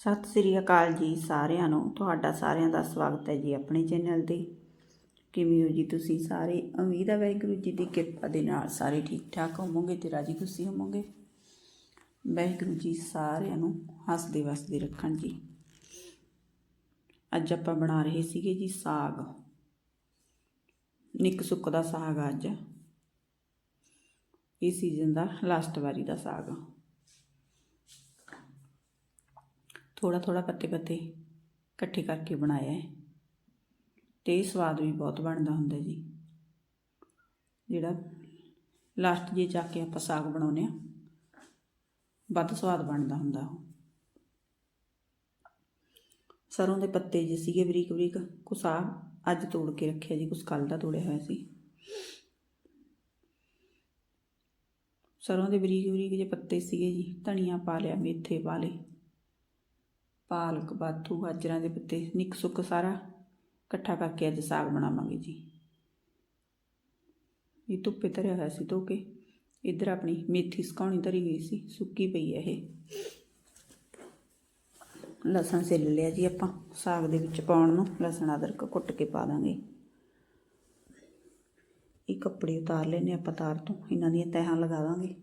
ਸਤਿ ਸ੍ਰੀ ਅਕਾਲ ਜੀ ਸਾਰਿਆਂ ਨੂੰ। ਤੁਹਾਡਾ ਸਾਰਿਆਂ ਦਾ ਸਵਾਗਤ ਹੈ ਜੀ ਆਪਣੇ ਚੈਨਲ ਤੇ। ਕਿਵੇਂ ਹੋ ਜੀ ਤੁਸੀਂ ਸਾਰੇ? ਉਮੀਦ ਹੈ ਵਾਹਿਗੁਰੂ ਜੀ ਦੀ ਕਿਰਪਾ ਦੇ ਨਾਲ ਸਾਰੇ ਠੀਕ ਠਾਕ ਹੋਵੋਗੇ ਤੇ ਰਾਜੀ ਖੁਸ਼ੀ ਹੋਵੋਗੇ। ਵਾਹਿਗੁਰੂ ਜੀ ਸਾਰਿਆਂ ਨੂੰ ਹੱਸਦੇ ਵਸਦੇ ਰੱਖਣ ਜੀ। ਅੱਜ ਆਪਾਂ ਬਣਾ ਰਹੇ ਸੀਗੇ ਜੀ ਸਾਗ। ਨਿੱਕ ਸੁੱਕ ਦਾ ਸਾਗ ਅੱਜ। ਇਹ ਸੀਜ਼ਨ ਦਾ ਲਾਸਟ ਵਾਰੀ ਦਾ ਸਾਗ। ਥੋੜਾ ਥੋੜਾ ਪੱਤੇ ਪੱਤੇ ਇਕੱਠੇ ਕਰਕੇ ਬਣਾਇਆ ਹੈ। ਤੇ ਇਹ ਸਵਾਦ ਵੀ ਬਹੁਤ ਬਣਦਾ ਹੁੰਦਾ ਜੀ। ਜਿਹੜਾ ਲਾਸਟ ਜੇ ਜਾ ਕੇ ਆਪਾਂ ਸਾਗ ਬਣਾਉਨੇ ਆ ਵੱਧ ਸਵਾਦ ਬਣਦਾ ਹੁੰਦਾ ਉਹ। ਸਰੋਂ ਦੇ ਪੱਤੇ ਜੇ ਸੀਗੇ ਬਰੀਕ ਬਰੀਕ ਕੁਛ ਆ ਅੱਜ ਤੋੜ ਕੇ ਰੱਖਿਆ ਜੀ, ਕੁਛ ਕੱਲ ਦਾ ਤੋੜਿਆ ਹੋਇਆ ਸੀ। ਸਰੋਂ ਦੇ ਬਰੀਕ ਬਰੀਕ ਜੇ ਪੱਤੇ ਸੀਗੇ ਜੀ, ਧਨੀਆ ਪਾ ਲਿਆ, ਮੇਥੇ ਪਾ ਲਏ। ਪਾਲਕ, ਬਾਥੂ, ਗਾਜਰਾਂ ਦੇ ਪੱਤੇ, ਨਿੱਕ ਸੁੱਕ ਸਾਰਾ ਇਕੱਠਾ ਕਰਕੇ ਅੱਜ ਸਾਗ ਬਣਾਵਾਂਗੇ ਜੀ। ਇਹ ਧੁੱਪੇ ਧਰਿਆ ਹੋਇਆ ਸੀ ਧੋ ਕੇ। ਇੱਧਰ ਆਪਣੀ ਮੇਥੀ ਸੁਕਾਉਣੀ ਧਰੀ ਹੋਈ ਸੀ, ਸੁੱਕੀ ਪਈ ਹੈ ਇਹ। ਲਸਣ ਸਿੱਲ ਲਿਆ ਜੀ ਆਪਾਂ ਸਾਗ ਦੇ ਵਿੱਚ ਪਾਉਣ ਨੂੰ। ਲਸਣ, ਅਦਰਕ ਕੁੱਟ ਕੇ ਪਾ ਦਾਂਗੇ। ਇਹ ਕੱਪੜੇ ਉਤਾਰ ਲੈਨੇ ਆਪਾਂ ਤਾਰ ਤੋਂ। ਇਹਨਾਂ ਦੀਆਂ ਤਹਾਂ ਲਗਾ ਦਾਂਗੇ।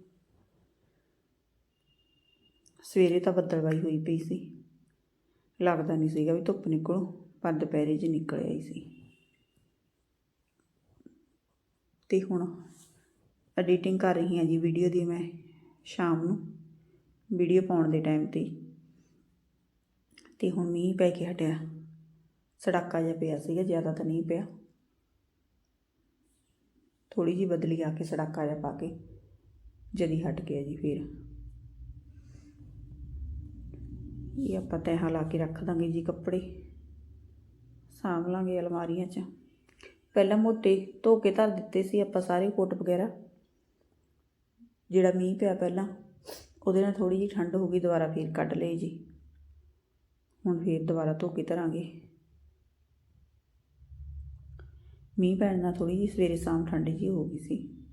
ਸਵੇਰੇ ਤਾਂ ਬੱਦਲਵਾਈ ਹੋਈ ਪਈ ਸੀ। ਲੱਗਦਾ ਨਹੀਂ ਸੀਗਾ ਵੀ ਧੁੱਪ ਨਿਕਲੋ, ਪਰ ਦੁਪਹਿਰੇ 'ਚ ਨਿਕਲ ਆਈ ਸੀ। ਤੇ ਹੁਣ ਐਡੀਟਿੰਗ ਕਰ ਰਹੀ ਹਾਂ ਜੀ ਵੀਡੀਓ ਦੀ ਮੈਂ ਸ਼ਾਮ ਨੂੰ ਵੀਡੀਓ ਪਾਉਣ ਦੇ ਟਾਈਮ ਤੇ। ਤੇ ਹੁਣ ਮੀਂਹ ਪੈ ਕੇ ਹਟਿਆ, ਸੜਾਕਾ ਜਿਹਾ ਪਿਆ ਸੀਗਾ, ਜ਼ਿਆਦਾ ਤਾਂ ਨਹੀਂ ਪਿਆ। ਥੋੜੀ ਜੀ ਬਦਲੀ ਆ ਕੇ ਸੜਾਕਾ ਜਿਹਾ ਪਾ ਕੇ, ਜਦੀ ਹਟ ਗਿਆ ਜੀ ਫਿਰ। ਇਹ ਆਪਾਂ ਤਹਿ ਲਾ ਕੇ ਰੱਖ ਦਾਂਗੇ ਜੀ ਕੱਪੜੇ। ਸਾਂਭ ਲਾਂਗੇ ਅਲਮਾਰੀਆਂ 'ਚ। ਪਹਿਲਾਂ ਮੋਟੇ ਧੋ ਕੇ ਧਰ ਦਿੱਤੇ ਸੀ ਆਪਾਂ ਸਾਰੇ ਕੋਟ ਵਗੈਰਾ। ਜਿਹੜਾ ਮੀਂਹ ਪਿਆ ਪਹਿਲਾਂ, ਉਹਦੇ ਨਾਲ ਥੋੜੀ ਜਿਹੀ ਠੰਡ ਹੋ ਗਈ, ਦੁਬਾਰਾ ਫੇਰ ਕੱਢ ਲਏ ਜੀ। ਹੁਣ ਫੇਰ ਦੁਬਾਰਾ ਧੋ ਕੇ ਧਰਾਂਗੇ। ਮੀਂਹ ਪੈਣ ਨਾਲ ਥੋੜੀ ਜਿਹੀ ਸਵੇਰੇ ਸ਼ਾਮ ਠੰਡ ਜੀ ਹੋ ਗਈ ਸੀ।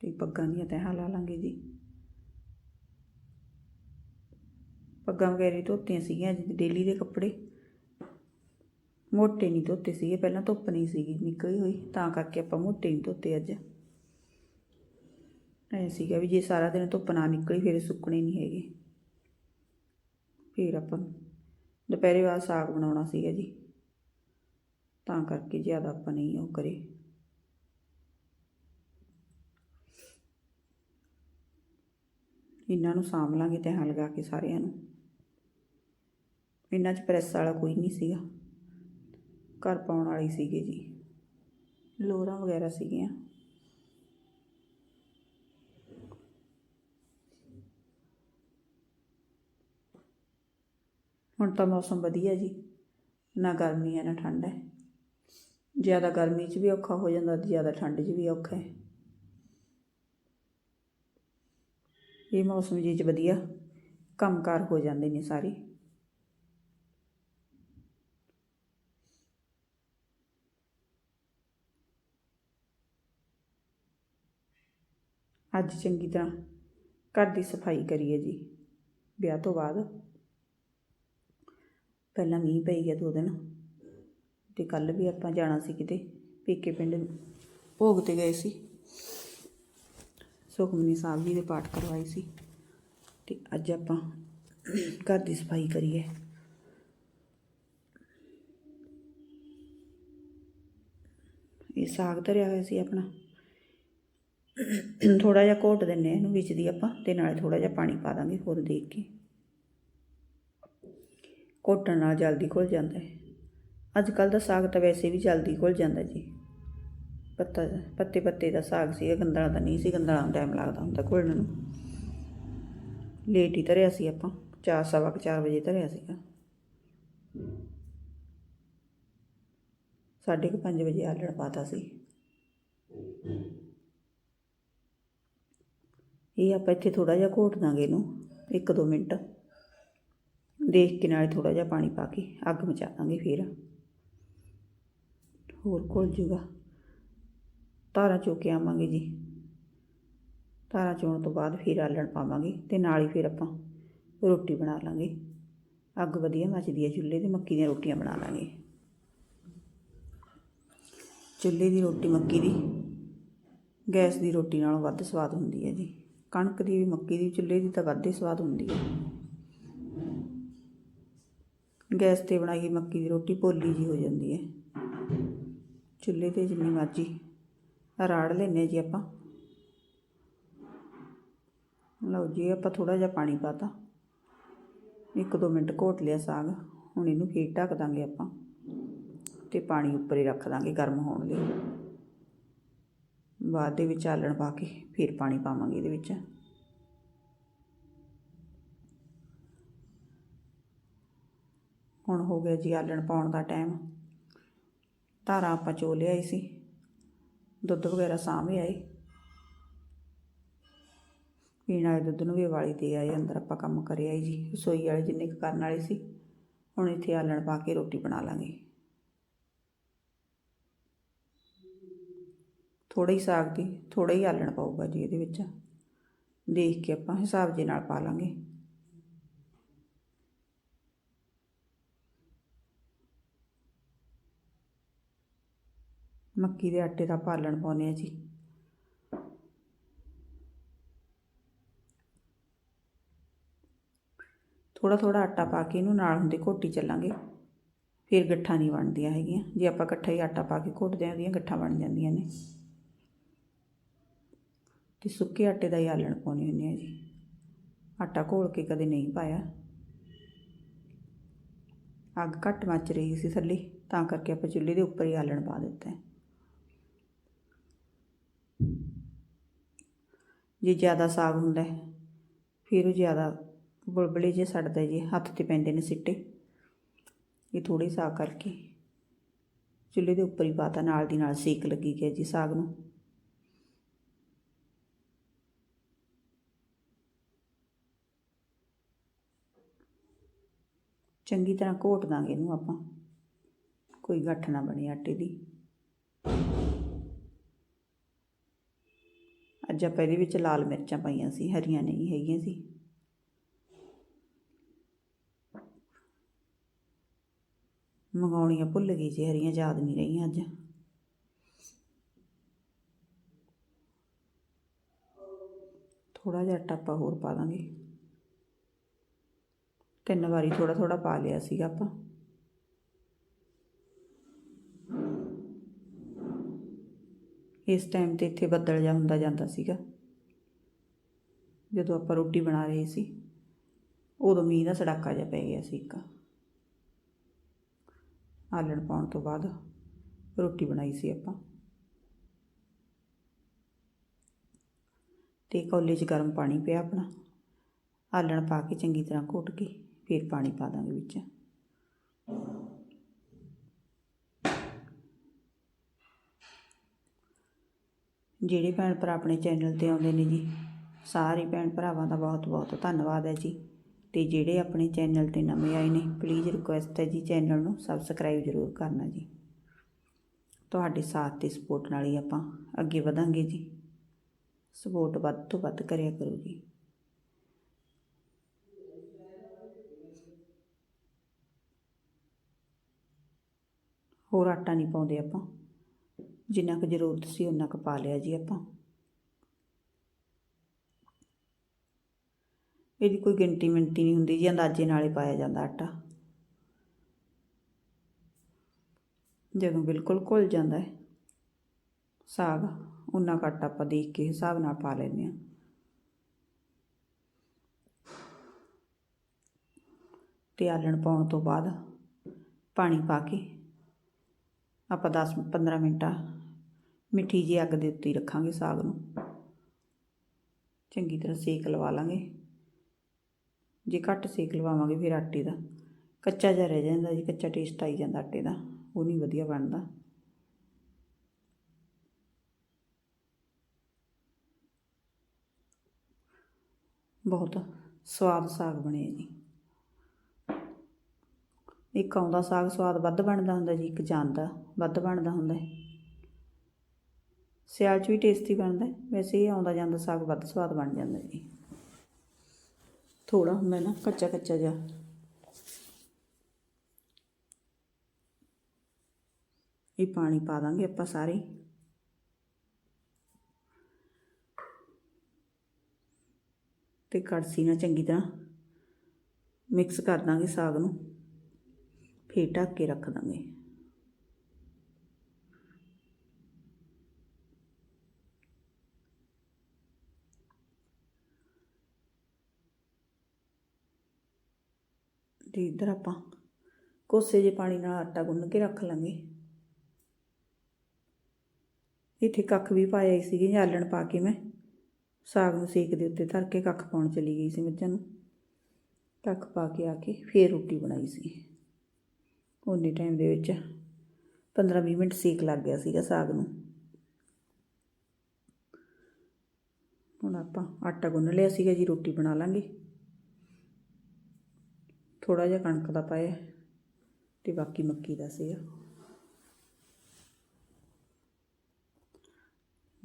ਤੇ ਪੱਗਾਂ ਦੀਆਂ ਤੈਹਾਂ ਲਾ ਲਾਂਗੇ ਜੀ। ਪੱਗਾਂ ਵਗੈਰੇ ਧੋਤੀਆਂ ਸੀਗੀਆਂ ਅੱਜ ਡੇਲੀ ਦੇ ਕੱਪੜੇ। ਮੋਟੇ ਨਹੀਂ ਧੋਤੇ ਸੀਗੇ, ਪਹਿਲਾਂ ਧੁੱਪ ਨਹੀਂ ਸੀਗੀ, ਨਿਕਲੀ ਹੋਈ, ਤਾਂ ਕਰਕੇ ਆਪਾਂ ਮੋਟੇ ਨਹੀਂ ਧੋਤੇ ਅੱਜ। ਐ ਸੀਗਾ ਵੀ ਜੇ ਸਾਰਾ ਦਿਨ ਧੁੱਪ ਨਾ ਨਿਕਲੀ, ਫਿਰ ਸੁੱਕਣੇ ਨਹੀਂ ਹੈਗੇ। ਫਿਰ ਆਪਾਂ ਦੁਪਹਿਰੇ ਬਾਅਦ ਸਾਗ ਬਣਾਉਣਾ ਸੀਗਾ ਜੀ। ਤਾਂ ਕਰਕੇ ਜ਼ਿਆਦਾ ਆਪਾਂ ਨਹੀਂ ਉਹ ਕਰੇ। ਇਹਨਾਂ ਨੂੰ ਸਾਂਭ ਲਾਂਗੇ ਤੈਹਾਂ ਲਗਾ ਕੇ ਸਾਰਿਆਂ ਨੂੰ। ਇਹਨਾਂ 'ਚ ਪ੍ਰੈਸ ਵਾਲਾ ਕੋਈ ਨਹੀਂ ਸੀਗਾ। ਘਰ ਪਾਉਣ ਵਾਲੀ ਸੀਗੇ ਜੀ। ਲੋਰਾਂ ਵਗੈਰਾ ਸੀਗੀਆਂ। ਹੁਣ ਤਾਂ ਮੌਸਮ ਵਧੀਆ ਜੀ। ਨਾ ਗਰਮੀ ਹੈ, ਨਾ ਠੰਡ ਹੈ। ਜ਼ਿਆਦਾ ਗਰਮੀ 'ਚ ਵੀ ਔਖਾ ਹੋ ਜਾਂਦਾ ਤੇ ਜ਼ਿਆਦਾ ਠੰਡ 'ਚ ਵੀ ਔਖਾ ਹੈ। ਇਹ ਮੌਸਮ ਜੀ 'ਚ ਵਧੀਆ। ਕੰਮਕਾਰ ਹੋ ਜਾਂਦੇ ਨੇ ਸਾਰੇ। ਅੱਜ ਚੰਗੀ ਤਰ੍ਹਾਂ ਘਰ ਦੀ ਸਫ਼ਾਈ ਕਰੀਏ ਜੀ। ਵਿਆਹ ਤੋਂ ਬਾਅਦ। ਪਹਿਲਾਂ ਮੀਂਹ ਪਈ ਗਿਆ ਦੋ ਦਿਨ। ਤੇ ਕੱਲ ਵੀ ਆਪਾਂ ਜਾਣਾ ਸੀ ਕਿਤੇ, ਪੇਕੇ ਪਿੰਡ ਭੋਗ ਤੇ ਗਏ ਸੀ। ਸੁਖਮਨੀ ਸਾਹਿਬ ਜੀ ਦੇ ਪਾਠ ਕਰਵਾਏ ਸੀ। ਤੇ ਅੱਜ ਆਪਾਂ ਘਰ ਦੀ ਸਫ਼ਾਈ ਕਰੀਏ। ਇਹ ਸਾਗ ਧਰਿਆ ਹੋਇਆ ਸੀ ਆਪਣਾ। ਥੋੜਾ ਜਿਹਾ ਘੋਟ ਦਿੰਨੇ ਆ ਇਹਨੂੰ ਵਿੱਚ ਦੀ ਆਪਾਂ ਤੇ ਨਾਲੇ ਥੋੜਾ ਜਿਹਾ ਪਾਣੀ ਪਾ ਦਾਂਗੇ ਹੋਰ ਦੇਖ ਕੇ। ਘੋਟਣ ਨਾਲ ਜਲਦੀ ਘੁਲ ਜਾਂਦਾ ਹੈ। ਅੱਜ ਕੱਲ ਦਾ ਸਾਗ ਤਾਂ ਵੈਸੇ ਵੀ ਜਲਦੀ ਘੁਲ ਜਾਂਦਾ ਜੀ। ਪੱਤਾ, ਪੱਤੇ ਪੱਤੇ ਦਾ ਸਾਗ ਸੀ ਗੰਦਲਾ ਦਾ ਨਹੀਂ ਸੀ ਗੰਦਲਾ ਨੂੰ ਟਾਈਮ ਲੱਗਦਾ ਹੁੰਦਾ ਘੁਲਣ ਨੂੰ। ਲੇਟ ਹੀ ਧਰਿਆ ਸੀ ਆਪਾਂ, ਚਾਰ, ਸਵਾ ਕੁ ਚਾਰ ਵਜੇ ਧਰਿਆ ਸੀਗਾ। ਸਾਢੇ ਕੁ ਪੰਜ ਵਜੇ ਆਲਣ ਪਾਤਾ ਸੀ। ਇਹ ਆਪਾਂ ਇੱਥੇ ਥੋੜਾ ਜਿਹਾ ਘੋਟ ਦਾਂਗੇ ਇਹਨੂੰ, ਇੱਕ ਦੋ ਮਿੰਟ। ਦੇਖ ਕੇ ਨਾਲੇ ਥੋੜਾ ਜਿਹਾ ਪਾਣੀ ਪਾ ਕੇ ਅੱਗ ਮਚਾ ਦਾਂਗੇ ਫਿਰ। ਹੋਰ ਘੁਲ ਜੂਗਾ। ਧਾਰਾਂ ਚੋ ਕੇ ਆਵਾਂਗੇ ਜੀ। ਧਾਰਾਂ ਚੋਣ ਤੋਂ ਬਾਅਦ ਫਿਰ ਆਲਣ ਪਾਵਾਂਗੇ ਤੇ ਨਾਲ ਹੀ ਫਿਰ ਆਪਾਂ ਰੋਟੀ ਬਣਾ ਲਾਂਗੇ। ਅੱਗ ਵਧੀਆ ਮੱਚਦੀ ਹੈ ਚੁੱਲ੍ਹੇ ਤੇ, ਮੱਕੀ ਦੀਆਂ ਰੋਟੀਆਂ ਬਣਾ ਲਾਂਗੇ। ਚੁੱਲ੍ਹੇ ਦੀ ਰੋਟੀ ਮੱਕੀ ਦੀ, ਗੈਸ ਦੀ ਰੋਟੀ ਨਾਲੋਂ ਵੱਧ ਸਵਾਦ ਹੁੰਦੀ ਹੈ ਜੀ। ਕਣਕ ਦੀ ਵੀ, ਮੱਕੀ ਦੀ, ਚੁੱਲ੍ਹੇ ਦੀ ਤਾਂ ਵੱਧ ਹੀ ਸਵਾਦ ਹੁੰਦੀ ਹੈ। ਗੈਸ ਤੇ ਬਣਾਈ ਮੱਕੀ ਦੀ ਰੋਟੀ ਭੋਲੀ ਜੀ ਹੋ ਜਾਂਦੀ ਹੈ। ਚੁੱਲ੍ਹੇ ਤੇ ਜਿੰਨੀ ਮਰਜ਼ੀ ਰਾੜ ਲੈਨੇ ਜੀ ਆਪਾਂ। ਲਓ ਜੀ, ਆਪਾਂ ਥੋੜਾ ਜਿਹਾ ਪਾਣੀ ਪਾਤਾ ਇੱਕ ਦੋ ਮਿੰਟ ਘੋਟ ਲਿਆ ਸਾਗ। ਹੁਣ ਇਹਨੂੰ ਫੇਰ ਢੱਕ ਦਾਂਗੇ ਆਪਾਂ ਤੇ ਪਾਣੀ ਉੱਪਰ ਹੀ ਰੱਖ ਦਾਂਗੇ ਗਰਮ ਹੋਣ ਲਈ। ਬਾਅਦ ਦੇ ਵਿੱਚ ਆਲਣ ਪਾ ਕੇ ਫਿਰ ਪਾਣੀ ਪਾਵਾਂਗੇ ਇਹਦੇ ਵਿੱਚ। ਹੁਣ ਹੋ ਗਿਆ ਜੀ ਆਲਣ ਪਾਉਣ ਦਾ ਟਾਈਮ। ਧਾਰਾਂ ਆਪਾਂ ਚੋ ਲਿਆਈ ਸੀ। ਦੁੱਧ ਵਗੈਰਾ ਸਾਂਭ ਆਏ। ਪੀਣ ਵਾਲੇ ਦੁੱਧ ਨੂੰ ਵੀ ਵਾਲੀ ਦੇ ਆਏ, ਅੰਦਰ ਆਪਾਂ ਕੰਮ ਕਰਿਆ ਜੀ। ਰਸੋਈ ਵਾਲੇ ਜਿੰਨੇ ਕੁ ਕਰਨ ਵਾਲੇ ਸੀ, ਹੁਣ ਇੱਥੇ ਆਲਣ ਪਾ ਕੇ ਰੋਟੀ ਬਣਾ ਲਾਂਗੇ। ਥੋੜ੍ਹਾ ਹੀ ਸਾਗ ਦੀ, ਥੋੜ੍ਹਾ ਹੀ ਆਲਣ ਪਾਊਗਾ ਜੀ ਇਹਦੇ ਵਿੱਚ। ਦੇਖ ਕੇ ਆਪਾਂ ਹਿਸਾਬ ਦੇ ਨਾਲ ਪਾ ਲਾਂਗੇ। ਮੱਕੀ ਦੇ ਆਟੇ ਦਾ ਪਾਲਣ ਪਾਉਂਦੇ ਆ ਜੀ। ਥੋੜਾ ਥੋੜਾ ਆਟਾ ਪਾ ਕੇ ਇਹਨੂੰ ਨਾਲ ਹੁੰਦੇ ਘੋਟੀ ਚੱਲਾਂਗੇ। ਫਿਰ ਗੱਠਾਂ ਨਹੀਂ ਬਣਦੀਆਂ ਹੈਗੀਆਂ। ਜੇ ਆਪਾਂ ਇਕੱਠਾ ਹੀ ਆਟਾ ਪਾ ਕੇ ਘੋਟਦੇ ਆਂ ਉਹਦੀਆਂ ਗੱਠਾਂ ਬਣ ਜਾਂਦੀਆਂ ਨੇ। ਤੇ ਸੁੱਕੇ ਆਟੇ ਦਾ ਹੀ ਆਲਣ ਪਾਉਣੀ ਹੁੰਦੇ ਆ ਜੀ। ਆਟਾ ਘੋਲ ਕੇ ਕਦੇ ਨਹੀਂ ਪਾਇਆ। ਅੱਗ ਘੱਟ ਮੱਚ ਰਹੀ ਸੀ ਥੱਲੇ, ਤਾਂ ਕਰਕੇ ਆਪਾਂ ਚੁੱਲ੍ਹੇ ਦੇ ਉੱਪਰ ਹੀ ਆਲਣ ਪਾ ਦਿੱਤਾ। ਜੇ ਜ਼ਿਆਦਾ ਸਾਗ ਹੁੰਦਾ ਫਿਰ ਉਹ ਜ਼ਿਆਦਾ ਬੁਲਬਲੇ ਜੇ ਸੜਦਾ ਜੀ, ਹੱਥ ਤੇ ਪੈਂਦੇ ਨੇ ਸਿੱਟੇ। ਇਹ ਥੋੜੀ ਸਾਗ ਕਰਕੇ ਚੁੱਲ੍ਹੇ ਦੇ ਉੱਪਰ ਹੀ ਪਾਤਾ, ਨਾਲ ਦੀ ਨਾਲ ਸੇਕ ਲੱਗੀ ਗਿਆ ਜੀ ਸਾਗ ਨੂੰ। ਚੰਗੀ ਤਰ੍ਹਾਂ ਘੋਟ ਦਾਂਗੇ ਇਹਨੂੰ ਆਪਾਂ। ਕੋਈ ਗੱਠ ਨਾ ਬਣੇ ਆਟੇ ਦੀ। ਅੱਜ ਆਪਾਂ ਇਹਦੇ ਵਿੱਚ ਲਾਲ ਮਿਰਚਾਂ ਪਾਈਆਂ ਸੀ, ਹਰੀਆਂ ਨਹੀਂ ਹੈਗੀਆਂ ਸੀ। ਮੰਗਾਉਣੀਆਂ ਭੁੱਲ ਗਈ ਜੀ ਹਰੀਆਂ ਯਾਦ ਨਹੀਂ ਰਹੀਆਂ ਅੱਜ। ਥੋੜਾ ਜਿਹਾ ਆਟਾ ਆਪਾਂ ਹੋਰ ਪਾ ਦਾਂਗੇ। ਤਿੰਨ ਵਾਰੀ ਥੋੜਾ ਥੋੜਾ ਪਾ ਲਿਆ ਸੀਗਾ ਆਪਾਂ। ਇਸ ਟਾਈਮ ਤੇ ਇੱਥੇ ਬੱਦਲ ਜਾ ਹੁੰਦਾ ਜਾਂਦਾ ਸੀਗਾ। ਜਦੋਂ ਆਪਾਂ ਰੋਟੀ ਬਣਾ ਰਹੇ ਸੀ, ਉਦੋਂ ਮੀਂਹ ਦਾ ਸੜਾਕਾ ਜਿਹਾ ਪੈ ਗਿਆ ਸੀ ਇੱਕ। ਆਲਣ ਪਾਉਣ ਤੋਂ ਬਾਅਦ ਰੋਟੀ ਬਣਾਈ ਸੀ ਆਪਾਂ। ਤੇ ਕੌਲੇ 'ਚ ਗਰਮ ਪਾਣੀ ਪਿਆ ਆਪਣਾ। ਆਲਣ ਪਾ ਕੇ ਚੰਗੀ ਤਰ੍ਹਾਂ ਘੋਟ ਕੇ ਫਿਰ ਪਾਣੀ ਪਾ ਦਾਂਗੇ ਵਿੱਚ। ਜਿਹੜੇ ਭੈਣ ਭਰਾ ਆਪਣੇ ਚੈਨਲ ਤੇ ਆਉਂਦੇ ਨੇ ਜੀ, ਸਾਰੇ ਭੈਣ ਭਰਾਵਾਂ ਦਾ ਬਹੁਤ ਬਹੁਤ ਧੰਨਵਾਦ ਹੈ ਜੀ। ਤੇ ਜਿਹੜੇ ਆਪਣੇ ਚੈਨਲ ਤੇ ਨਵੇਂ ਆਏ ਨੇ ਪਲੀਜ਼ ਰਿਕੁਐਸਟ ਹੈ ਜੀ ਚੈਨਲ ਨੂੰ ਸਬਸਕ੍ਰਾਈਬ ਜ਼ਰੂਰ ਕਰਨਾ ਜੀ। ਤੁਹਾਡੇ ਸਾਥ ਤੇ ਸਪੋਰਟ ਨਾਲ ਹੀ ਆਪਾਂ ਅੱਗੇ ਵਧਾਂਗੇ ਜੀ। ਸਪੋਰਟ ਵੱਧ ਤੋਂ ਵੱਧ ਕਰਿਆ ਕਰੋ ਜੀ। ਹੋਰ ਆਟਾ ਨਹੀਂ ਪਾਉਂਦੇ ਆਪਾਂ। ਜਿੰਨਾ ਕੁ ਜ਼ਰੂਰਤ ਸੀ ਉਨਾ ਕੁ ਪਾ ਲਿਆ ਜੀ ਆਪਾਂ। ਇਹਦੀ ਕੋਈ ਗਿਣਤੀ ਮਿੰਟੀ ਨਹੀਂ ਹੁੰਦੀ ਜੀ, ਅੰਦਾਜ਼ੇ ਨਾਲ ਹੀ ਪਾਇਆ ਜਾਂਦਾ ਆਟਾ। ਜਦੋਂ ਬਿਲਕੁਲ ਘੁਲ ਜਾਂਦਾ ਹੈ, ਸਾਗ ਉਨਾ ਕੁ ਆਟਾ ਆਪਾਂ ਦੇਖ ਕੇ ਹਿਸਾਬ ਨਾਲ ਪਾ ਲੈਂਦੇ ਹਾਂ। ਤੇ ਆਲਣ ਪਾਉਣ ਤੋਂ ਬਾਅਦ ਪਾਣੀ ਪਾ ਕੇ ਆਪਾਂ 10 15 ਮਿੰਟਾਂ ਮਿੱਠੀ ਜੀ ਅੱਗ ਦੇ ਉੱਤੇ ਰੱਖਾਂਗੇ ਸਾਗ ਨੂੰ। ਚੰਗੀ ਤਰ੍ਹਾਂ ਸੇਕ ਲਵਾ ਲਾਂਗੇ। ਜੇ ਘੱਟ ਸੇਕ ਲਵਾਵਾਂਗੇ ਫਿਰ ਆਟੇ ਦਾ। ਕੱਚਾ ਜਿਹਾ ਰਹਿ ਜਾਂਦਾ ਜੀ, ਕੱਚਾ ਟੇਸਟ ਆਈ ਜਾਂਦਾ ਆਟੇ ਦਾ। ਉਹ ਨਹੀਂ ਵਧੀਆ ਬਣਦਾ। ਬਹੁਤ ਸਵਾਦ ਸਾਗ ਬਣਿਆ ਜੀ। ਇੱਕ ਆਉਂਦਾ ਸਾਗ ਸਵਾਦ ਵੱਧ ਬਣਦਾ ਹੁੰਦਾ ਜੀ, ਇੱਕ ਜਾਂਦਾ ਵੱਧ ਬਣਦਾ ਹੁੰਦਾ ਸਿਆਲ 'ਚ ਵੀ ਟੇਸਟੀ ਬਣਦਾ ਵੈਸੇ ਇਹ ਆਉਂਦਾ ਜਾਂਦਾ ਸਾਗ ਵੱਧ ਸਵਾਦ ਬਣ ਜਾਂਦਾ ਜੀ। ਥੋੜਾ ਹੁੰਦਾ ਨਾ, ਕੱਚਾ ਕੱਚਾ ਜਿਹਾ। ਇਹ ਪਾਣੀ ਪਾ ਦਾਂਗੇ ਆਪਾਂ ਸਾਰੇ। ਹੀ। ਤੇ ਕੜਛੀ ਨਾਲ ਚੰਗੀ ਤਰ੍ਹਾਂ ਮਿਕਸ ਕਰ ਦਾਂਗੇ ਸਾਗ ਨੂੰ। ਫੇਰ ਢੱਕ ਕੇ ਰੱਖ ਦਾਂਗੇ। ਤੇ ਇੱਧਰ ਆਪਾਂ ਕੋਸੇ ਜੇ ਪਾਣੀ ਨਾਲ ਆਟਾ ਗੁੰਨ ਕੇ ਰੱਖ ਲਾਂਗੇ। ਇੱਥੇ ਕੱਖ ਵੀ ਪਾਇਆ ਹੀ ਸੀਗੇ ਆਲਣ ਪਾ ਕੇ ਮੈਂ ਸਾਗ ਨੂੰ ਸੇਕ ਦੇ ਉੱਤੇ ਧਰ ਕੇ ਕੱਖ ਪਾਉਣ ਚਲੀ ਗਈ ਸੀ ਮੱਝਾਂ ਨੂੰ। ਕੱਖ ਪਾ ਕੇ ਆ ਕੇ ਫੇਰ ਰੋਟੀ ਬਣਾਈ ਸੀ। ਉਨੇ ਟਾਈਮ ਦੇ ਵਿੱਚ 15-20 ਮਿੰਟ ਸੇਕ ਲੱਗ ਗਿਆ ਸੀਗਾ ਸਾਗ ਨੂੰ। ਹੁਣ ਆਪਾਂ ਆਟਾ ਗੁੰਨ ਲਿਆ ਸੀਗਾ ਜੀ, ਰੋਟੀ ਬਣਾ ਲਾਂਗੇ। ਥੋੜਾ ਜਿਹਾ ਕਣਕ ਦਾ ਪਾਇਆ ਤੇ ਬਾਕੀ ਮੱਕੀ ਦਾ ਸੀਗਾ।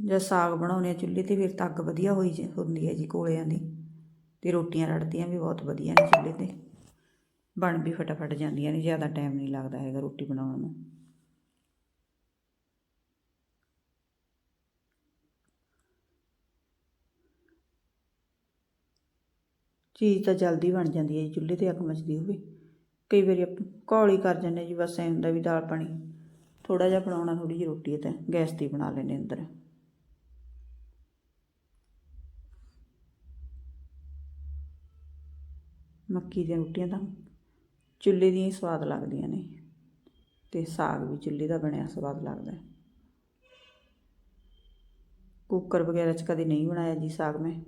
ਜਦ ਸਾਗ ਬਣਾਉਂਦੇ ਆ ਚੁੱਲ੍ਹੇ ਤੇ, ਫਿਰ ਤਾਂ ਵਧੀਆ ਹੋਈ ਹੁੰਦੀ ਹੈ ਜੀ ਕੋਲਿਆਂ ਦੀ। ਤੇ ਰੋਟੀਆਂ ਰੜਦੀਆਂ ਵੀ ਬਹੁਤ ਵਧੀਆ ਨੇ ਚੁੱਲ੍ਹੇ ਤੇ। ਬਣ ਵੀ ਫਟਾਫਟ ਜਾਂਦੀਆਂ ਨੇ, ਜ਼ਿਆਦਾ ਟਾਈਮ ਨਹੀਂ ਲੱਗਦਾ ਹੈਗਾ ਰੋਟੀ ਬਣਾਉਣ ਨੂੰ। ਚੀਜ਼ ਤਾਂ ਜਲਦੀ ਬਣ ਜਾਂਦੀ ਹੈ ਜੀ, ਚੁੱਲ੍ਹੇ ਤੇ ਅੱਗ ਮੱਚਦੀ ਹੋਵੇ। ਕਈ ਵਾਰੀ ਆਪਾਂ ਘੋਲੀ ਕਰ ਜਾਂਦੇ ਜੀ, ਬਸ ਐਂ ਹੁੰਦਾ ਵੀ ਦਾਲ ਪਾਣੀ ਥੋੜਾ ਜਿਹਾ ਬਣਾਉਣਾ ਥੋੜੀ ਜਿਹੀ ਰੋਟੀ ਤਾਂ ਗੈਸ ਤੇ ਹੀ ਬਣਾ ਲੈਂਦੇ ਅੰਦਰ। ਮੱਕੀ ਦੀਆਂ ਰੋਟੀਆਂ ਤਾਂ ਚੁੱਲ੍ਹੇ ਦੀਆਂ ਹੀ ਸਵਾਦ ਲੱਗਦੀਆਂ ਨੇ ਅਤੇ ਸਾਗ ਵੀ ਚੁੱਲ੍ਹੇ ਦਾ ਬਣਿਆ ਸਵਾਦ ਲੱਗਦਾ ਕੁੱਕਰ ਵਗੈਰਾ 'ਚ ਕਦੇ ਨਹੀਂ ਬਣਾਇਆ ਜੀ ਸਾਗ ਮੈਂ।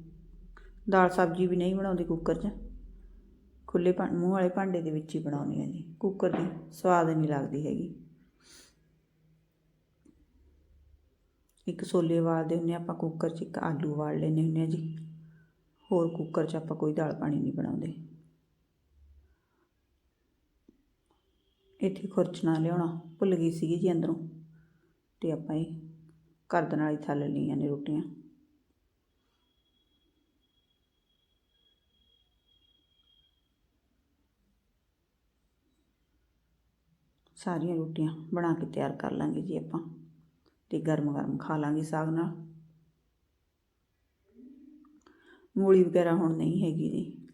ਦਾਲ ਸਬਜ਼ੀ ਵੀ ਨਹੀਂ ਬਣਾਉਂਦੀ ਕੁੱਕਰ 'ਚ। ਖੁੱਲੇ ਭਾਂ, ਮੂੰਹ ਵਾਲੇ ਭਾਂਡੇ ਦੇ ਵਿੱਚ ਹੀ ਬਣਾਉਂਦੀ ਹਾਂ ਜੀ। ਕੁੱਕਰ ਦੀ ਸਵਾਦ ਨਹੀਂ ਲੱਗਦੀ ਹੈਗੀ। ਇੱਕ ਛੋਲੇ ਵਾਲਦੇ ਹੁੰਦੇ ਹਾਂ ਆਪਾਂ ਕੁੱਕਰ 'ਚ, ਇੱਕ ਆਲੂ ਵਾਲ ਲੈਂਦੇ ਹੁੰਦੇ ਹਾਂ ਜੀ। ਹੋਰ ਕੁੱਕਰ 'ਚ ਆਪਾਂ ਕੋਈ ਦਾਲ ਪਾਣੀ ਨਹੀਂ ਬਣਾਉਂਦੇ। ਇੱਥੇ ਖੁਰਚਣਾ ਲਿਆਉਣਾ, ਭੁੱਲ ਗਈ ਸੀਗੀ ਜੀ ਅੰਦਰੋਂ। ਤੇ ਆਪਾਂ ਇਹ ਕਰਦ ਨਾਲ ਹੀ ਥੱਲ ਲਈਆਂ ਨੇ ਰੋਟੀਆਂ। ਸਾਰੀਆਂ ਰੋਟੀਆਂ ਬਣਾ ਕੇ ਤਿਆਰ ਕਰ ਲਾਂਗੇ ਜੀ ਆਪਾਂ ਤੇ ਗਰਮ ਗਰਮ ਖਾ ਲਾਂਗੇ ਸਾਗ ਨਾਲ। ਮੂਲੀ ਵਗੈਰਾ ਹੁਣ ਨਹੀਂ ਹੈਗੀ ਜੀ।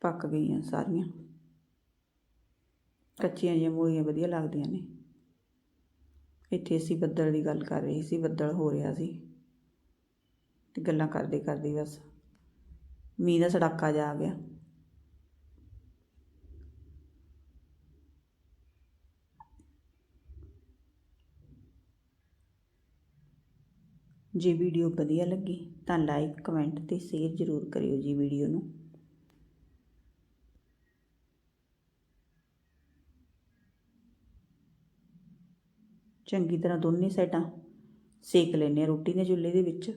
ਪੱਕ ਗਈਆਂ ਸਾਰੀਆਂ। ਕੱਚੀਆਂ ਜਿਹੀਆਂ ਮੂਲੀਆਂ ਵਧੀਆ ਲੱਗਦੀਆਂ ਨੇ। ਇੱਥੇ ਅਸੀਂ ਬੱਦਲ ਦੀ ਗੱਲ ਕਰ ਰਹੇ ਸੀ, ਬੱਦਲ ਹੋ ਰਿਹਾ ਸੀ। ਤੇ ਗੱਲਾਂ ਕਰਦੇ ਕਰਦੇ ਬਸ ਮੀਂਹ ਦਾ ਸੜਾਕਾ ਜਾ ਆ ਗਿਆ। ਜੇ ਵੀਡੀਓ ਵਧੀਆ ਲੱਗੀ ਤਾਂ ਲਾਈਕ, ਕਮੈਂਟ ਤੇ ਸ਼ੇਅਰ ਜ਼ਰੂਰ ਕਰਿਓ ਜੀ ਵੀਡੀਓ ਨੂੰ। ਚੰਗੀ ਤਰ੍ਹਾਂ ਦੋਨੇ ਸਾਈਡਾਂ ਸੇਕ ਲੈਣੇ ਆ ਰੋਟੀ ਦੇ ਚੁੱਲ੍ਹੇ ਦੇ ਵਿੱਚ।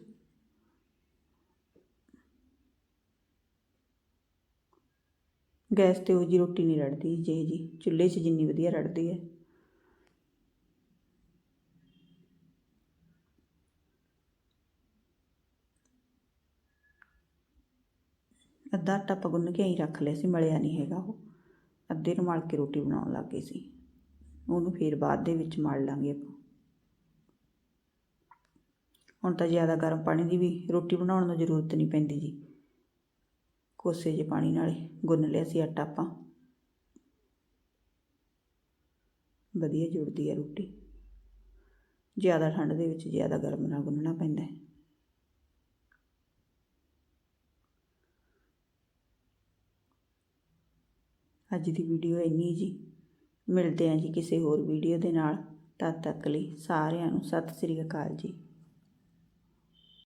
ਗੈਸ ਤੇ ਉਹ ਜੀ ਰੋਟੀ ਨਹੀਂ ਰੜਦੀ ਜੇ ਜੀ ਚੁੱਲ੍ਹੇ 'ਚ ਜਿੰਨੀ ਵਧੀਆ ਰੜਦੀ ਹੈ। ਅੱਧਾ ਆਟਾ ਆਪਾਂ ਗੁੰਨ ਕੇ ਹੀ ਰੱਖ ਲਿਆ ਸੀ, ਮਲਿਆ ਨਹੀਂ ਹੈਗਾ ਉਹ। ਅੱਧੇ ਨੂੰ ਮਲ ਕੇ ਰੋਟੀ ਬਣਾਉਣ ਲੱਗ ਗਏ ਸੀ। ਉਹਨੂੰ ਫਿਰ ਬਾਅਦ ਦੇ ਵਿੱਚ ਮਲ ਲਾਂਗੇ ਆਪਾਂ। ਹੁਣ ਤਾਂ ਜ਼ਿਆਦਾ ਗਰਮ ਪਾਣੀ ਦੀ ਵੀ ਰੋਟੀ ਬਣਾਉਣ ਨੂੰ ਜ਼ਰੂਰਤ ਨਹੀਂ ਪੈਂਦੀ ਜੀ। ਕੋਸੇ ਜਿਹੇ ਪਾਣੀ ਨਾਲ ਗੁੰਨ ਲਿਆ ਸੀ ਆਟਾ ਆਪਾਂ। ਵਧੀਆ ਜੁੜਦੀ ਹੈ ਰੋਟੀ। ਜ਼ਿਆਦਾ ਠੰਡ ਦੇ ਵਿੱਚ ਜ਼ਿਆਦਾ ਗਰਮ ਨਾਲ ਗੁੰਨਣਾ ਪੈਂਦਾ। ਹੈ ਅੱਜ ਦੀ ਵੀਡੀਓ ਇੰਨੀ ਜੀ। ਮਿਲਦੇ ਹਾਂ ਜੀ ਕਿਸੇ ਹੋਰ ਵੀਡੀਓ ਦੇ ਨਾਲ। ਤਦ ਤੱਕ ਲਈ ਸਾਰਿਆਂ ਨੂੰ ਸਤਿ ਸ੍ਰੀ ਅਕਾਲ ਜੀ।